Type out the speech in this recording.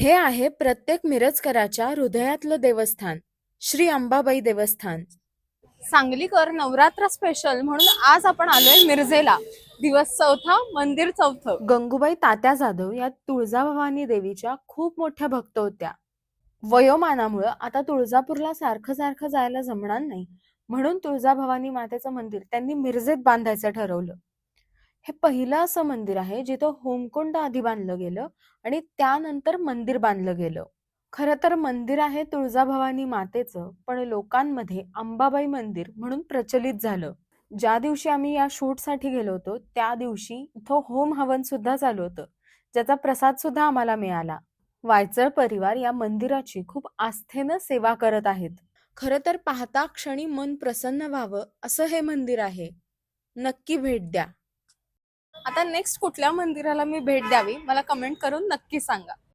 हे आहे प्रत्येक मिरजकराच्या हृदयातलं देवस्थान श्री अंबाबाई देवस्थान. सांगलीकर नवरात्र स्पेशल म्हणून आज आपण आलोय मिरजेला. दिवस चौथा मंदिर चौथं. गंगूबाई तात्या जाधव या तुळजाभवानी देवीच्या खूप मोठ्या भक्त होत्या. वयोमानामुळं आता तुळजापूरला सारखं सारखं जायला जमणार नाही. म्हणून तुळजाभवानी मातेचं मंदिर त्यांनी मिरजेत बांधायचं ठरवलं. हे पहिलं असं मंदिर आहे जिथं होमकुंड आधी बांधलं गेलं आणि त्यानंतर मंदिर बांधलं गेलं. खरं तर मंदिर आहे तुळजाभवानी मातेचं पण लोकांमध्ये अंबाबाई मंदिर म्हणून प्रचलित झालं. ज्या दिवशी आम्ही या शूटसाठी गेलो होतो त्या दिवशी इथं होम हवन सुद्धा चालू होतं. ज्याचा प्रसाद सुद्धा आम्हाला मिळाला. वायचळ परिवार या मंदिराची खूप आस्थेनं सेवा करत आहेत. खरं तर पाहता क्षणी मन प्रसन्न व्हावं असं हे मंदिर आहे. नक्की भेट द्या. आता नेक्स्ट कुठल्या मंदिराला मी भेट द्यावी? मला कमेंट करून नक्की सांगा.